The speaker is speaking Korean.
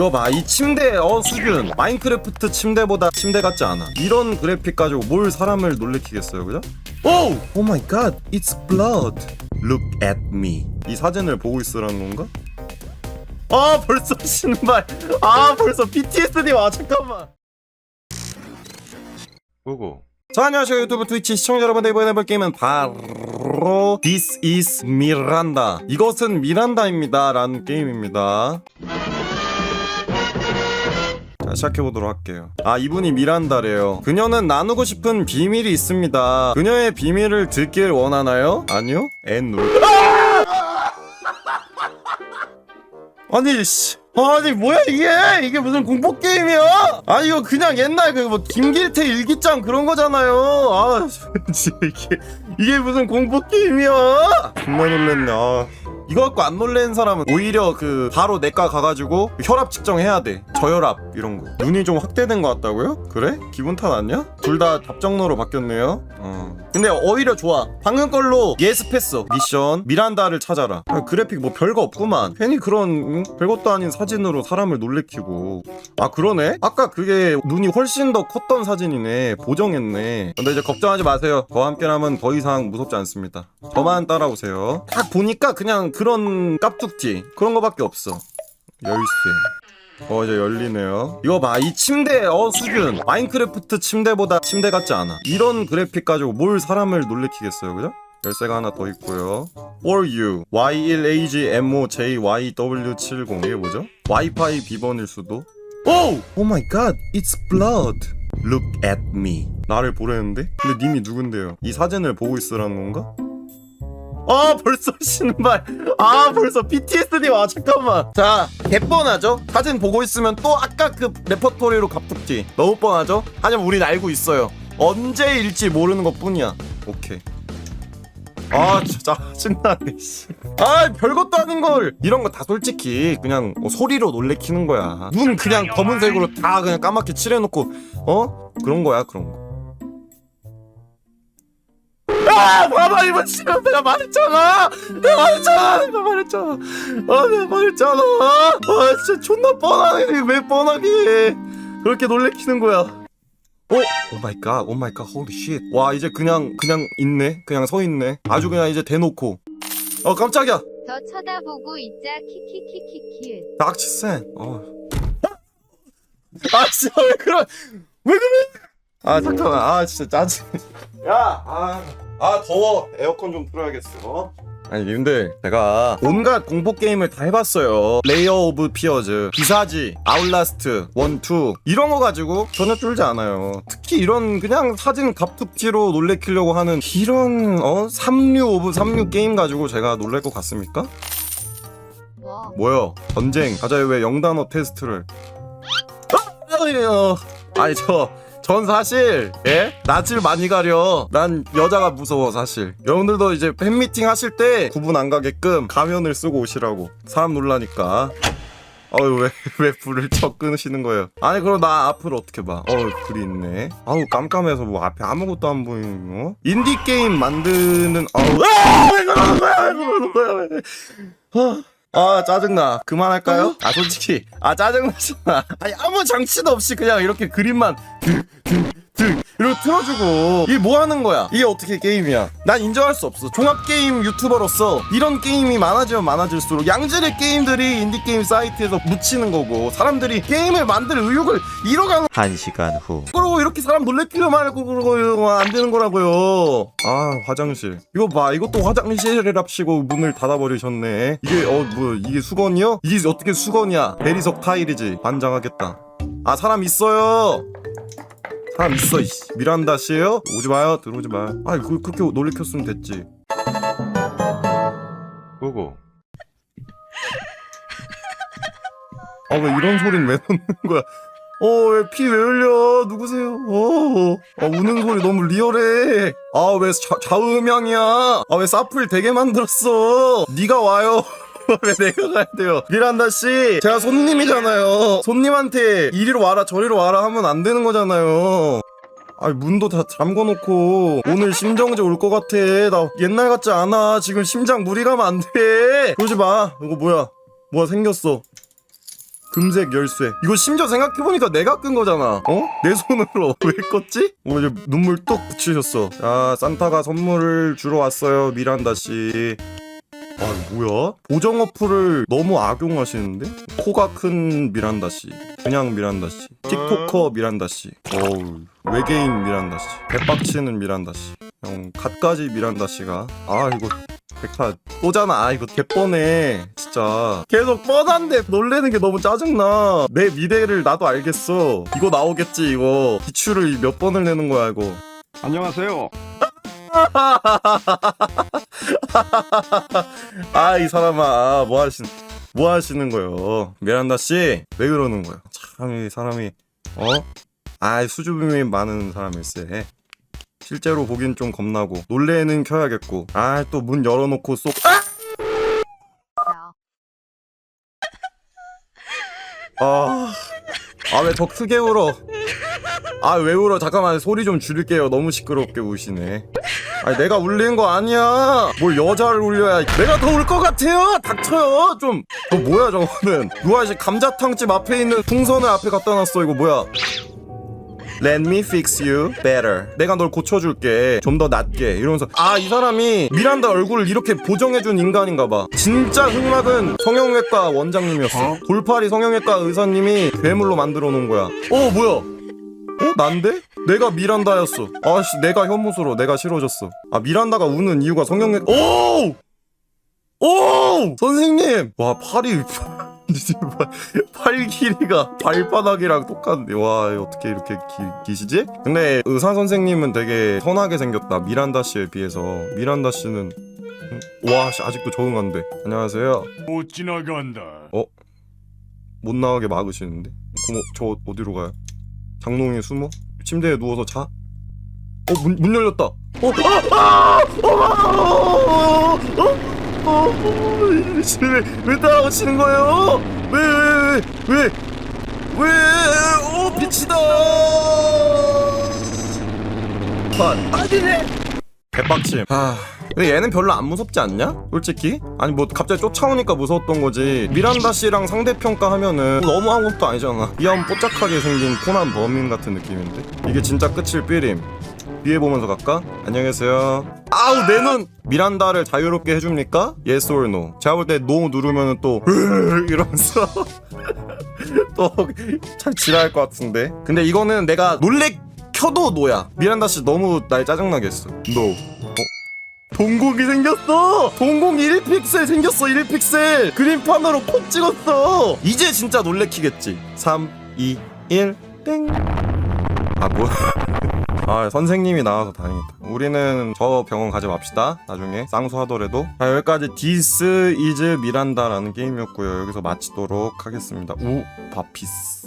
이거 봐. 이 침대 어 수준. 마인크래프트 침대보다 침대 같지 않아. 이런 그래픽 가지고 뭘 사람을 놀래키겠어요 그죠? 오! 오 마이 갓 it's blood. Look at me. 이 사진을 보고 있으라는 건가? 아 벌써 신발. 아 벌써 PTSD 와. 잠깐만. 보고. 자 안녕하세요. 유튜브 트위치 시청자 여러분들 이번에 해볼 게임은 바로 This is Miranda. 이것은 미란다입니다 라는 게임입니다 자 시작해보도록 할게요. 아 이분이 미란다래요. 그녀는 나누고 싶은 비밀이 있습니다. 그녀의 비밀을 듣길 원하나요? 아니요? N 눌 아니 씨. 아니 뭐야 이게? 이게 무슨 공포 게임이야? 아니 이거 그냥 옛날 그 뭐 김길태 일기장 그런 거잖아요. 아 이게 이게 무슨 공포 게임이야? 정말 놀랬네. 아. 이거 갖고 안 놀랜 사람은 오히려 그 바로 내과 가가지고 혈압 측정해야 돼. 저혈압 이런 거. 눈이 좀 확대된 것 같다고요? 그래? 기분 탓 아니야? 둘 다 답정너로 바뀌었네요. 어. 근데 오히려 좋아. 방금 걸로 예습했어. 미션. 미란다를 찾아라. 아, 그래픽 뭐 별거 없구만. 괜히 그런 응? 별것도 아닌 사진으로 사람을 놀래키고. 아 그러네? 아까 그게 눈이 훨씬 더 컸던 사진이네. 보정했네. 근데 이제 걱정하지 마세요. 저와 함께라면 더 이상 무섭지 않습니다. 저만 따라오세요. 딱 보니까 그냥 그런 깝툭티 그런 거밖에 없어. 열쇠 어 이제 열리네요 이거 봐 이 침대 어 수준 마인크래프트 침대보다 침대 같지 않아 이런 그래픽 가지고 뭘 사람을 놀래키겠어요 그죠? 열쇠가 하나 더 있고요 For you Y1AGMOJYW70 이게 뭐죠? 와이파이 비번일 수도 오! 오 마이 갓 It's blood Look at me 나를 보려는데? 근데 님이 누군데요? 이 사진을 보고 있으라는 건가? 아 벌써 신발. 아 벌써 PTSD 와 잠깐만. 자 개뻔하죠? 사진 보고 있으면 또 아까 그 레퍼토리로 갑툭튀 너무 뻔하죠? 하지만 우린 알고 있어요. 언제일지 모르는 것 뿐이야. 오케이. 아 진짜 짜증나네 씨. 아 별것도 아닌 걸. 이런 거 다 솔직히 그냥 뭐 소리로 놀래키는 거야. 눈 그냥 검은색으로 다 그냥 까맣게 칠해놓고 어? 그런 거야 그런 거 아, 봐봐 이번 지금 내가 말했잖아. 내가 말했잖아. 내가 말했잖아. 아, 내가 말했잖아. 아, 진짜 존나 뻔하네. 왜 뻔하게 해. 그렇게 놀래키는 거야. 어? 오 마이 갓. 오 마이 갓. 홀리 쉣. 와, 이제 그냥 그냥 있네. 그냥 서 있네. 아주 그냥 이제 대놓고. 어, 깜짝이야. 더 쳐다보고 있자 키키키키키 낙치센. 어. 아, 진짜 왜 그래? 왜 그래? 아, 잠깐만. 아, 진짜 짜증. 야, 아, 아 더워. 에어컨 좀 틀어야겠어. 아니 근데 제가 온갖 공포 게임을 다 해봤어요 레이어 오브 피어즈 비사지 아웃라스트 1, 2 이런 거 가지고 전혀 쫄지 않아요 특히 이런 그냥 사진 갑툭튀로 놀래키려고 하는 이런 어 삼류 오브 삼류 게임 가지고 제가 놀랄 것 같습니까? 뭐 뭐요? 전쟁 가자요 왜 영단어 테스트를 아! 아니요. 아니 저 전 사실 예? 낯을 많이 가려. 난 여자가 무서워 사실. 여러분들도 이제 팬미팅 하실 때 구분 안 가게끔 가면을 쓰고 오시라고. 사람 놀라니까. 어유 왜 왜 불을 쳐 끊으시는 거예요? 아니 그럼 나 앞을 어떻게 봐? 어우 글이 있네. 아우 깜깜해서 뭐 앞에 아무것도 안 보이는 거? 인디 게임 만드는 아우 아! 왜 그러는 거야? 왜 그러는 거야? 왜 아. 아 짜증나 그만할까요? 아 솔직히 아 짜증나잖아 아니 아무 장치도 없이 그냥 이렇게 그림만 득득득 이렇게 틀어주고 이게 뭐 하는 거야 이게 어떻게 게임이야 난 인정할 수 없어 종합게임 유튜버로서 이런 게임이 많아지면 많아질수록 양질의 게임들이 인디게임 사이트에서 묻히는 거고 사람들이 게임을 만들 의욕을 잃어가는 한 시간 후. 그러고 이렇게 사람 놀래키려 말고 그러고 안 되는 거라고요. 아 화장실. 이거 봐. 이것도 화장실이랍시고 문을 닫아버리셨네. 이게 어 뭐 이게 수건이요? 이게 어떻게 수건이야? 대리석 타일이지. 반장하겠다. 아 사람 있어요. 사람 있어. 이씨. 미란다 씨예요? 오지 마요. 들어오지 마요. 아 그, 그렇게 놀래켰으면 됐지. 그거. 아왜 이런 소린 왜 넣는 거야? 어, 왜 피 왜 흘려? 누구세요? 어, 아, 우는 소리 너무 리얼해. 아, 왜 자, 좌음향이야? 아, 왜 사플 되게 만들었어? 네가 와요. 왜 내가 가야 돼요? 미란다 씨, 제가 손님이잖아요. 손님한테 이리로 와라, 저리로 와라 하면 안 되는 거잖아요. 아니 문도 다 잠궈놓고 오늘 심정지 올 것 같아 나 옛날 같지 않아 지금 심장 무리 가면 안돼 그러지 마 이거 뭐야 뭐가 생겼어 금색 열쇠 이거 심지어 생각해보니까 내가 끈 거잖아 어? 내 손으로 왜 껐지? 어 이제 눈물 뚝 붙이셨어 자 산타가 선물을 주러 왔어요 미란다 씨 아, 뭐야? 보정 어플을 너무 악용하시는데? 코가 큰 미란다 씨, 그냥 미란다 씨, 틱토커 미란다 씨, 어우 외계인 미란다 씨, 개빡치는 미란다 씨, 형 갖가지 미란다 씨가 아 이거 백타 또잖아. 아 이거 개뻔해. 진짜 계속 뻔한데 놀래는 게 너무 짜증나. 내 미래를 나도 알겠어. 이거 나오겠지 이거. 기출을 몇 번을 내는 거야 이거. 안녕하세요. 아 이 사람아 아, 뭐 하신 뭐 하시는 거요? 미란다 씨 왜 그러는 거요? 참 이 사람이 어? 아 수줍음이 많은 사람일세. 실제로 보긴 좀 겁나고 놀래는 켜야겠고 아 또 문 열어놓고 쏙 아! 자. 아, 아 왜 더 크게 울어? 아 왜 울어? 잠깐만 소리 좀 줄일게요. 너무 시끄럽게 우시네. 아니 내가 울린 거 아니야. 뭘 여자를 울려야? 내가 더 울 것 같아요. 닥쳐요. 좀. 너 뭐야 저거는? 누가 씨 감자탕집 앞에 있는 풍선을 앞에 갖다 놨어. 이거 뭐야? Let me fix you better. 내가 널 고쳐줄게. 좀 더 낫게. 이러면서 아 이 사람이 미란다 얼굴을 이렇게 보정해준 인간인가 봐. 진짜 흑막은 성형외과 원장님이었어. 돌팔이 성형외과 의사님이 괴물로 만들어 놓은 거야. 어 뭐야? 어 난데? 내가 미란다였어. 아씨 내가 혐오스러워. 내가 싫어졌어. 아 미란다가 우는 이유가 성형외. 오! 오! 선생님! 와 팔이 팔 길이가 발바닥이랑 똑같네. 와, 어떻게 이렇게 기, 기시지? 근데 의사 선생님은 되게 선하게 생겼다. 미란다 씨에 비해서. 미란다 씨는 음, 와, 씨, 아직도 적응 안 돼. 안녕하세요. 못 지나간다. 못 나가게 막으시는데. 어머, 저 어디로 가요? 장롱에 숨어? 침대에 누워서 자? 어, 문, 문 열렸다. 어, 아, 아, 어, 어, 어, 어, 왜, 왜 따라오시는 거예요? 왜, 왜, 왜, 왜, 왜, 어, 빛이다. 반. 아니네. 개빡침. 아, 근데 얘는 별로 안 무섭지 않냐? 솔직히? 아니 뭐 갑자기 쫓아오니까 무서웠던 거지. 미란다 씨랑 상대 평가 하면은 너무 아무것도 아니잖아. 이한 뽀짝하게 생긴 코난 범인 같은 느낌인데. 이게 진짜 끝일 삐림. 위에 보면서 갈까? 안녕히 계세요. 아우 내 눈! 미란다를 자유롭게 해줍니까? Yes or no? 제가 볼 때 no 누르면은 또 이러면서 또참 지랄할 것 같은데. 근데 이거는 내가 놀래 켜도 노야. 미란다 씨 너무 날 짜증나게 했어. no. 어? 동공이 생겼어! 동공 1픽셀 생겼어 1픽셀! 그림판으로 콕 찍었어! 이제 진짜 놀래키겠지 3, 2, 1, 땡! 아 뭐야 아 선생님이 나와서 다행이다 우리는 저 병원 가지 맙시다 나중에 쌍수하더라도 자 여기까지 디스 이즈 미란다라는 게임이었고요 여기서 마치도록 하겠습니다 우 바피스